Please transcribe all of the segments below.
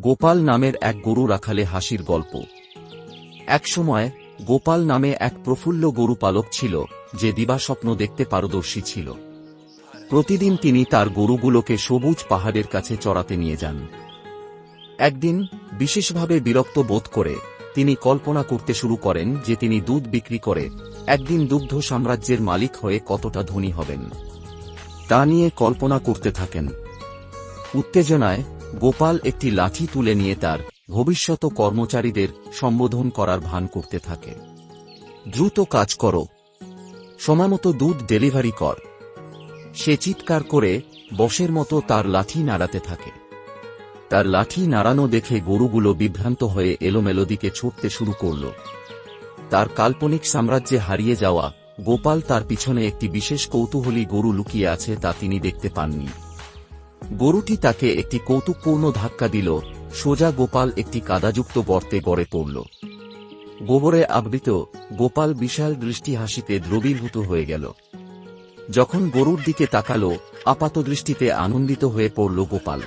গোপাল নামের এক গরু রাখালে হাসির গল্প। একসময় গোপাল নামে এক প্রফুল্ল গরু পালক ছিল, যে দিবাস্বপ্ন দেখতে পারদর্শী ছিল। প্রতিদিন তিনি তার গরুগুলোকে সবুজ পাহাড়ের কাছে চড়াতে নিয়ে যান। একদিন, বিশেষভাবে বিরক্ত বোধ করে, তিনি কল্পনা করতে শুরু করেন যে তিনি দুধ বিক্রি করে, একদিন দুগ্ধ সাম্রাজ্যের মালিক হয়ে কতটা ধনী হবেন। তা নিয়ে কল্পনা করতে থাকেন। উত্তেজনায় গোপাল একটি লাঠি তুলে নিয়ে তার ভবিষ্যৎ কর্মচারীদের সম্বোধন করার ভান করতে থাকে। দ্রুত কাজ করো। সময়মতো দুধ ডেলিভারি কর। সে চিৎকার করে বসের মতো তার লাঠি নাড়াতে থাকে। তার লাঠি নাড়ানো দেখে গরুগুলো বিভ্রান্ত হয়ে এলোমেলো দিকে ছুটতে শুরু করল। তার কাল্পনিক সাম্রাজ্যে হারিয়ে যাওয়া গোপাল তার পিছনে একটি বিশেষ কৌতূহলী গরু লুকিয়ে আছে তা তিনি দেখতে পাননি। গরুটি তাকে একটি কৌতুকপূর্ণ ধাক্কা দিল, সোজা গোপাল একটি কাদাযুক্ত গর্তে গড়ে পড়ল। গোবরে আবৃত, গোপাল বিশাল দৃষ্টি হাসিতে দ্রবীভূত হয়ে গেল। যখন গরুর দিকে তাকালো, আপাত দৃষ্টিতে আনন্দিত হয়ে পড়ল গোপাল।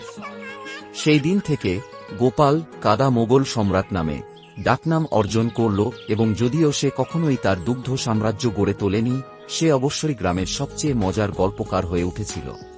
সেই দিন থেকে গোপাল কাদা মোগল সম্রাট নামে ডাকনাম অর্জন করল এবং যদিও সে কখনোই তার দুগ্ধ সাম্রাজ্য গড়ে তোলেনি, সে অবশ্যই গ্রামের সবচেয়ে মজার গল্পকার হয়ে উঠেছিল।